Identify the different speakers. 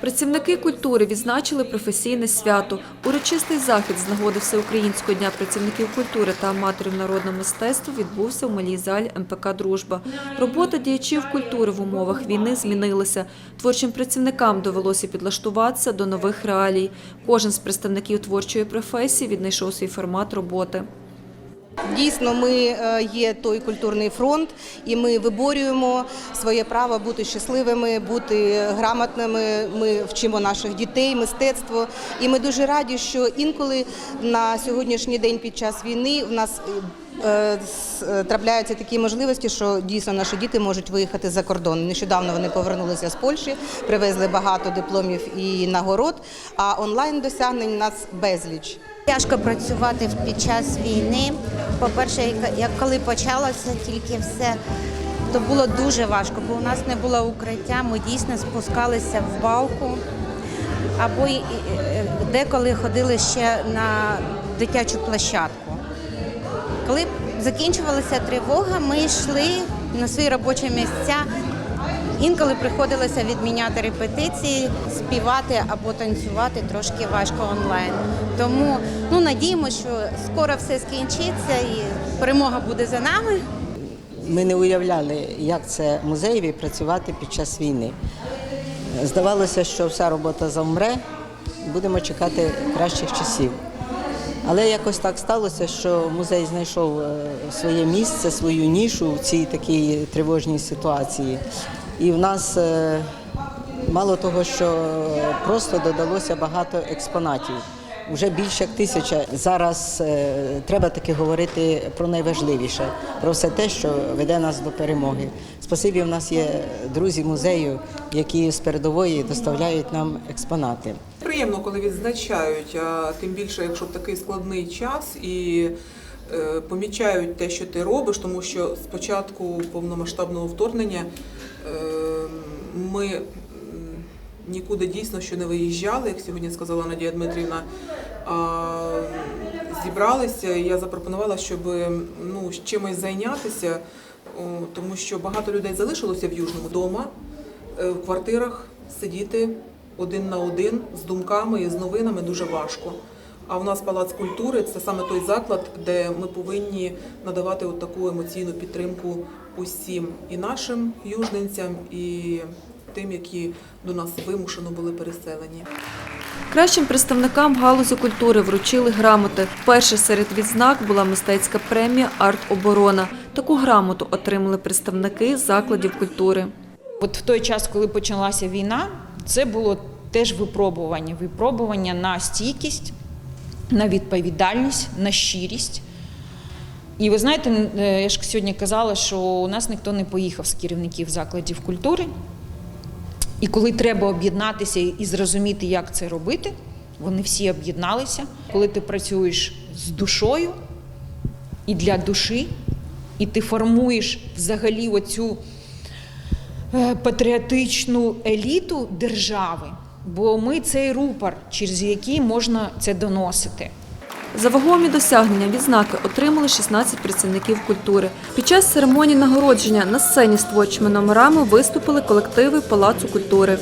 Speaker 1: Працівники культури відзначили професійне свято. Урочистий захід з нагоди Всеукраїнського дня працівників культури та аматорів народного мистецтва відбувся в малій залі МПК Дружба. Робота діячів культури в умовах війни змінилася. Творчим працівникам довелося підлаштуватися до нових реалій. Кожен з представників творчої професії віднайшов свій формат роботи.
Speaker 2: Дійсно, ми е, є той культурний фронт, і ми виборюємо своє право бути щасливими, бути грамотними. Ми вчимо наших дітей, мистецтво. І ми дуже раді, що інколи на сьогоднішній день під час війни в нас. е, е, Трапляються такі можливості, що дійсно наші діти можуть виїхати за кордон. Нещодавно вони повернулися з Польщі, привезли багато дипломів і нагород. А онлайн досягнень у нас безліч.
Speaker 3: Тяжко працювати під час війни. По-перше, як- коли почалося тільки все, то було дуже важко, бо у нас не було укриття. Ми дійсно спускалися в балку. Або е, деколи ходили ще на дитячу площадку. Коли закінчувалася тривога, ми йшли на свої робочі місця. Інколи приходилося відміняти репетиції, співати або танцювати трошки важко онлайн. Тому ну надіємося, що скоро все скінчиться і перемога буде за нами.
Speaker 4: Ми не уявляли, як це музеєві працювати під час війни. Здавалося, що вся робота завмре, будемо чекати кращих часів. Але якось так сталося, що музей знайшов е, своє місце, свою нішу в цій такій тривожній ситуації. І в нас е, мало того, що просто додалося багато експонатів. Вже більше як тисяча. Зараз е, треба таки говорити про найважливіше, про все те, що веде нас до перемоги. Спасибі, в нас є друзі музею, які з передової доставляють нам експонати.
Speaker 5: Приємно, коли відзначають, а тим більше, якщо такий складний час і помічають те, що ти робиш, тому що з початку повномасштабного вторгнення е, ми нікуди дійсно що не виїжджали, як сьогодні сказала Надія Дмитрівна. А зібралися, і я запропонувала, щоб ну, чимось зайнятися, тому що багато людей залишилося в Южному вдома, е, в квартирах сидіти один на один з думками і з новинами дуже важко. А в нас палац культури це саме той заклад, де ми повинні надавати от таку емоційну підтримку усім і нашим южненцям, і тим, які до нас вимушено були переселені.
Speaker 1: Кращим представникам галузі культури вручили грамоти. Перша серед відзнак була мистецька премія Арт-оборона. Таку грамоту отримали представники закладів культури.
Speaker 6: От в той час, коли почалася війна, це було теж випробування. Випробування на стійкість, на відповідальність, на щирість. І ви знаєте, е, я ж сьогодні казала, що у нас ніхто не поїхав з керівників закладів культури. І коли треба об'єднатися і зрозуміти, як це робити, вони всі об'єдналися. Коли ти працюєш з душою і для душі, і ти формуєш взагалі оцю е, патріотичну еліту держави, бо ми цей рупор, через який можна це доносити.
Speaker 1: За вагомі досягнення відзнаки отримали 16 працівників культури. Під час церемонії нагородження на сцені з творчими номерами виступили колективи Палацу культури.